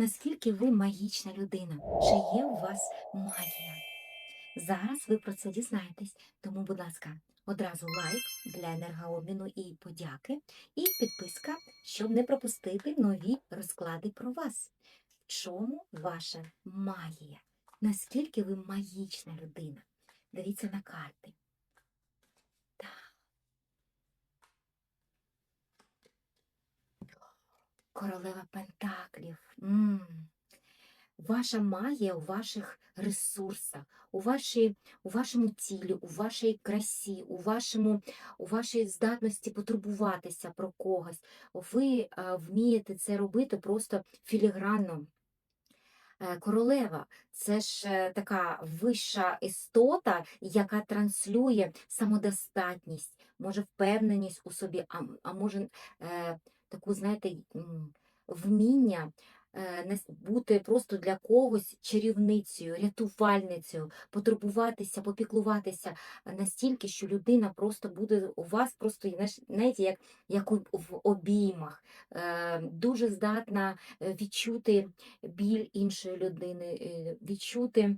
наскільки ви магічна людина, чи є у вас магія. Зараз ви про це дізнаєтесь, тому, будь ласка, одразу лайк для енергообміну і подяки, і підписка, щоб не пропустити нові розклади про вас. В чому ваша магія? Наскільки ви магічна людина? Дивіться на карти. Королева Пентаклів. м Ваша магія у ваших ресурсах, у, вашій, у вашому тілі, у вашій красі, у, вашому, у вашій здатності потурбуватися про когось. Ви а, вмієте це робити просто філігранно. Е, Королева це ж е, така вища істота, яка транслює самодостатність, може впевненість у собі, а, а може е, таку, знаєте, вміння е, бути просто для когось чарівницею, рятувальницею, потурбуватися, попіклуватися е, настільки, що людина просто буде у вас просто знаєте, як, як в обіймах, е, дуже здатна відчути біль іншої людини, відчути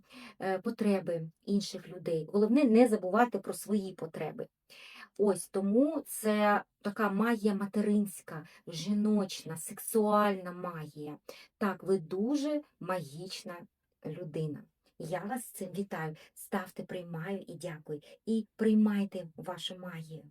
потреби інших людей. Головне не забувати про свої потреби. Ось тому це така магія материнська, жіночна, сексуальна магія. Так, ви дуже магічна людина. Я вас з цим вітаю. Ставте, приймаю і дякую. І приймайте вашу магію.